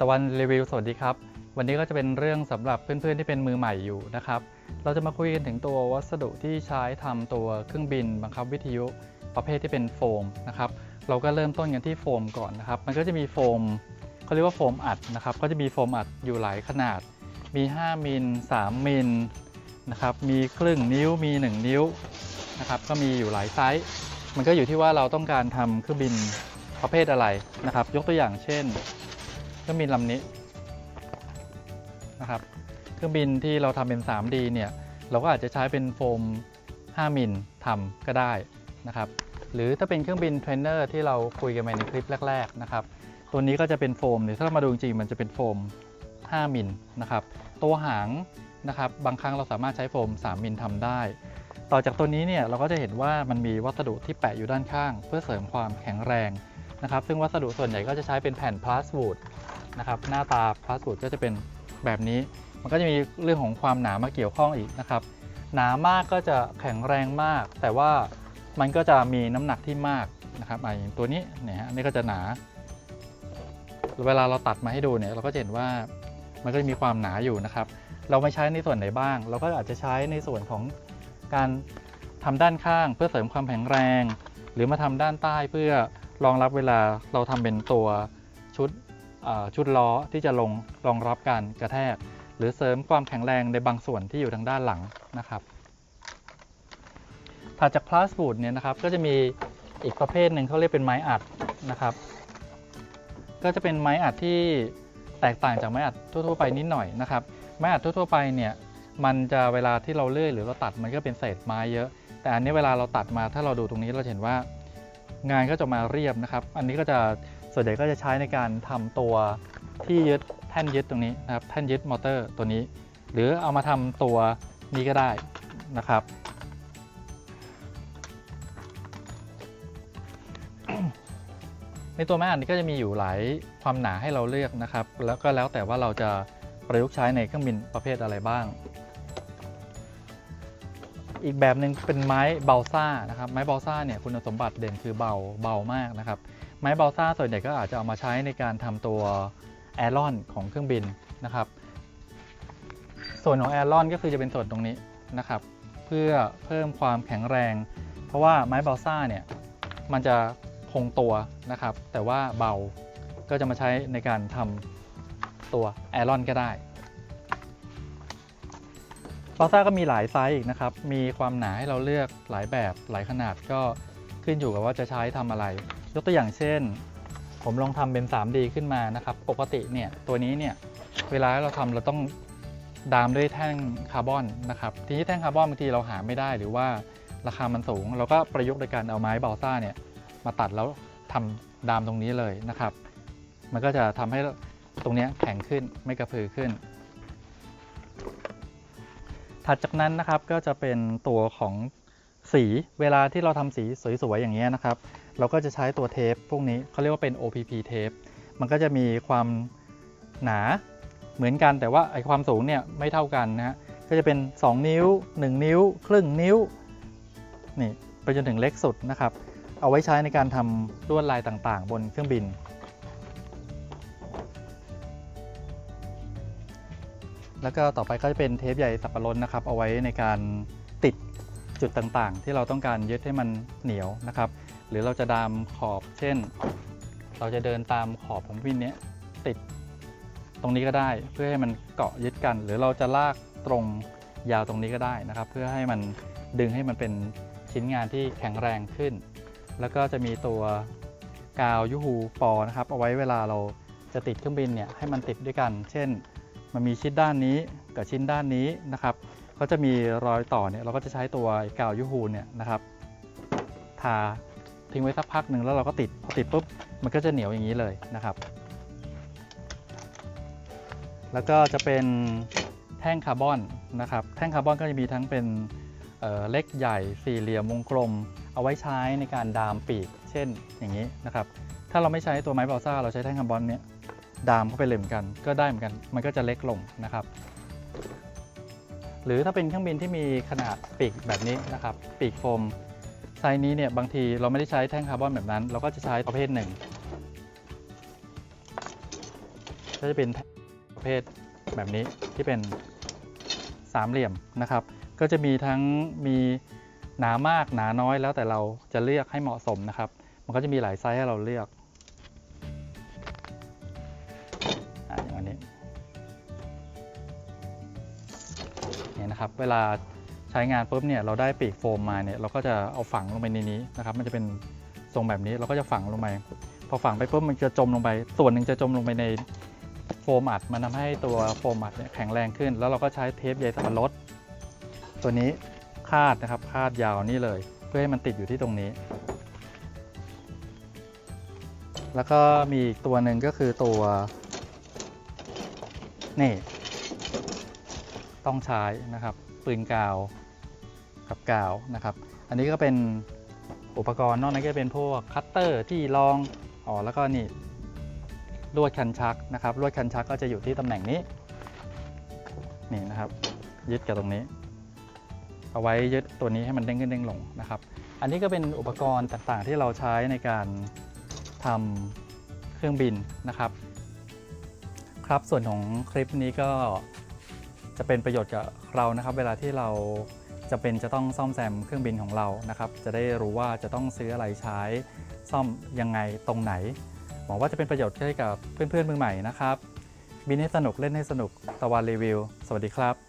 ตะวันรีวิวสวัสดีครับ วันนี้ก็จะเป็นเรื่องสำหรับเพื่อนๆที่เป็นมือใหม่อยู่นะครับ เราจะมาคุยกันถึงตัววัสดุที่ใช้ทำตัวเครื่องบินบังคับวิทยุประเภทที่เป็นโฟมนะครับ เราก็เริ่มต้นกันที่โฟมก่อนนะครับ มันก็จะมีโฟมเขาเรียกว่าโฟมอัดนะครับ ก็จะมีโฟมอัดอยู่หลายขนาด มี 5มิล3มิลนะครับ มีครึ่งนิ้ว มี 1 นิ้วนะครับ ก็มีอยู่หลายไซส์ มันก็อยู่ที่ว่าเราต้องการทำเครื่องบินประเภทอะไรนะครับ ยกตัวอย่างเช่น ครื่องบินลำนี้นะครับ เครื่องบินที่เราทำเป็น 3D เนี่ยเราก็อาจจะใช้เป็นโฟม 5 มิลทำก็ได้นะครับ หรือถ้าเป็นเครื่องบินเทรนเนอร์ที่เราคุยกันไปในคลิปแรก ๆ นะครับ ตัวนี้ก็จะเป็นโฟมเนี่ยถ้าเรามาดูจริงมันจะเป็นโฟม 5 มิลนะครับ ตัวหางนะครับบางครั้งเราสามารถใช้โฟม 3 มิลทำได้ ต่อจากตัวนี้เนี่ยเราก็จะเห็นว่ามันมีวัสดุที่แปะอยู่ด้านข้าง เพื่อเสริมความแข็งแรงนะครับ ซึ่งวัสดุส่วนใหญ่ก็จะใช้เป็นแผ่นพลาสวูด นะครับหน้าตาพลาสวูดก็จะเป็นแบบนี้ มันก็จะมีเรื่องของความหนามาเกี่ยวข้องอีกนะครับ หนามากก็จะแข็งแรงมาก แต่ว่ามันก็จะมีน้ำหนักที่มากนะครับอย่างตัวนี้เนี่ยฮะนี่ก็จะหนา เวลาเราตัดมาให้ดูเนี่ยเราก็จะเห็นว่ามันก็จะมีความหนาอยู่นะครับ เราไม่ใช้ในส่วนไหนบ้าง เราก็อาจจะใช้ในส่วนของการทำด้านข้างเพื่อเสริมความแข็งแรง หรือมาทำด้านใต้เพื่อรองรับเวลาเราทำเป็นตัวชุด ชุดล้อที่จะลงรองรับการกระแทก หรือเสริมความแข็งแรงในบางส่วนที่อยู่ทางด้านหลังนะครับถัดจากพลาสบูดเนี่ยนะครับก็จะมีอีกประเภทหนึ่งเขาเรียกเป็นไม้อัดนะครับ ก็จะเป็นไม้อัดที่แตกต่างจากไม้อัดทั่วๆไปนิดหน่อยนะครับ ไม้อัดทั่วๆไปเนี่ยมันจะเวลาที่เราเลื่อยหรือเราตัดมันก็เป็นเศษไม้เยอะ แต่อันนี้เวลาเราตัดมาถ้าเราดูตรงนี้เราเห็นว่างานก็จะมาเรียบนะครับ อันนี้ก็จะ ส่วนใหญ่ก็จะใช้ในการทำตัวที่ยึดแท่นยึดตรงนี้นะครับแท่นยึดมอเตอร์ตัวนี้ หรือเอามาทำตัวนี้ก็ได้นะครับ ในตัวไม้อัดนี้ก็จะมีอยู่หลายความหนาให้เราเลือกนะครับ แล้วก็แล้วแต่ว่าเราจะประยุกต์ใช้ในเครื่องบินประเภทอะไรบ้าง อีกแบบหนึ่งเป็นไม้เบลซ่านะครับ ไม้เบลซ่าเนี่ยคุณสมบัติเด่นคือเบาเบามากนะครับ ไม้เบลซ่าส่วนใหญ่ก็อาจจะเอามาใช้ในการทำตัวแอรอนของเครื่องบินนะครับ ส่วนของแอรอนก็คือจะเป็นส่วนตรงนี้นะครับ เพื่อเพิ่มความแข็งแรง เพราะว่าไม้เบลซ่าเนี่ยมันจะคงตัวนะครับ แต่ว่าเบาก็จะมาใช้ในการทำตัวแอรอนก็ได้เบลซ่าก็มีหลายไซส์อีกนะครับ มีความหนาให้เราเลือกหลายแบบหลายขนาดก็ขึ้นอยู่กับว่าจะใช้ทำอะไร ยกตัวอย่างเช่น ผมลองทำเป็น 3D ขึ้นมานะครับ ปกติเนี่ยตัวนี้เนี่ยเวลาเราทำเราต้องดามด้วยแท่งคาร์บอนนะครับ ทีนี้แท่งคาร์บอนบางทีเราหาไม่ได้หรือว่าราคามันสูง เราก็ประยุกต์โดยการเอาไม้เบลซ่าเนี่ยมาตัดแล้วทำดามตรงนี้เลยนะครับ มันก็จะทำให้ตรงนี้แข็งขึ้นไม่กระพือขึ้น ถัดจากนั้นนะครับก็จะเป็นตัวของสีเวลาที่เราทำสีสวยๆอย่างเงี้ยนะครับ เราก็จะใช้ตัวเทปพวกนี้เขาเรียกว่าเป็น OPP เทปมันก็จะมีความหนาเหมือนกันแต่ว่าไอความสูงเนี่ยไม่เท่ากันนะฮะก็จะเป็น 2 นิ้ว 1 นิ้ว ครึ่งนิ้วนี่ไปจนถึงเล็กสุดนะครับ เอาไว้ใช้ในการทำลวดลายต่างๆ บนเครื่องบิน แล้วก็ต่อไปก็จะเป็นเทปใยสับปะรดนะครับ เอาไว้ในการติดจุดต่างๆ ที่เราต้องการยึดให้มันเหนียวนะครับ หรือเราจะดามขอบ เช่น เราจะเดินตามขอบของวินเนี้ยติดตรงนี้ก็ได้เพื่อให้มันเกาะยึดกัน หรือเราจะลากตรงยาวตรงนี้ก็ได้นะครับ เพื่อให้มันดึงให้มันเป็นชิ้นงานที่แข็งแรงขึ้น แล้วก็จะมีตัวกาวยูฮูปอนะครับ เอาไว้เวลาเราจะติดเครื่องบินเนี่ยให้มันติดด้วยกัน เช่น มันมีชิ้นด้านนี้กับชิ้นด้านนี้นะครับก็จะมีรอยต่อเนี่ยเราก็จะใช้ตัวกาวยูฮูเนี่ยนะครับ ทา ทิ้งไว้สักพักหนึ่งแล้วเราก็ติดพอติดปุ๊บมันก็จะเหนียวอย่างนี้เลยนะครับ แล้วก็จะเป็นแท่งคาร์บอนนะครับ แท่งคาร์บอนก็จะมีทั้งเป็นเเล็กใหญ่สี่เหลี่ยมวงกลม เอาไว้ใช้ในการดามปีก เช่นอย่างนี้นะครับ ถ้าเราไม่ใช้ตัวไม้บอลซ่าเราใช้แท่งคาร์บอนเนี่ยดามเข้าไปเลยเหมือนกัน ก็ได้เหมือนกัน มันก็จะเล็กลงนะครับ หรือถ้าเป็นเครื่องบินที่มีขนาดปีกแบบนี้นะครับ ปีกโฟม ไซส์นี้เนี่ยบางทีเราไม่ได้ใช้แท่งคาร์บอนแบบนั้น เราก็จะใช้ประเภทหนึ่งก็จะเป็นประเภทแบบนี้ที่เป็นสามเหลี่ยมนะครับ ก็จะมีทั้งมีหนามากหนาน้อยแล้วแต่เราจะเลือกให้เหมาะสมนะครับ มันก็จะมีหลายไซส์ให้เราเลือกอย่างอันนี้เนี่ยนะครับ เวลา ช้งานปุ๊บเนี่ยเราได้ปีกโฟมมาเนี่ยเราก็จะเอาฝังลงไปในนี้นะครับมันจะเป็นทรงแบบนี้เราก็จะฝังลงไปพอฝังไปปุ๊บมันจะจมลงไป ส่วนหนึ่งจะจมลงไปในโฟมอัดมันทำให้ตัวโฟมอัดเนี่ยแข็งแรงขึ้น แล้วเราก็ใช้เทปใยสับปะรดตัวนี้คาดนะครับคาดยาวนี่เลย เพื่อให้มันติดอยู่ที่ตรงนี้ แล้วก็มีอีกตัวหนึ่งก็คือตัวนี่ ต้องใช้นะครับปืนกาว กับกาวนะครับ อันนี้ก็เป็นอุปกรณ์นอกนั้นก็จะเป็นพวกคัตเตอร์ที่รองอ๋อแล้วก็นี่ลวดคันชักนะครับลวดคันชักก็จะอยู่ที่ตำแหน่งนี้นี่นะครับยึดกับตรงนี้ เอาไว้ยึดตัวนี้ให้มันเด้งขึ้นเด้งลงนะครับ อันนี้ก็เป็นอุปกรณ์ต่างๆ ที่เราใช้ในการทำเครื่องบินนะครับ ครับส่วนของคลิปนี้ก็จะเป็นประโยชน์กับเรานะครับ เวลาที่เรา จะเป็นจะต้องซ่อมแซมเครื่องบินของเรานะครับ จะได้รู้ว่าจะต้องซื้ออะไรใช้ซ่อมยังไงตรงไหนหวังว่าจะเป็นประโยชน์ให้กับเพื่อนๆมือใหม่นะครับ บินให้สนุกเล่นให้สนุกตะวันรีวิว สวัสดีครับ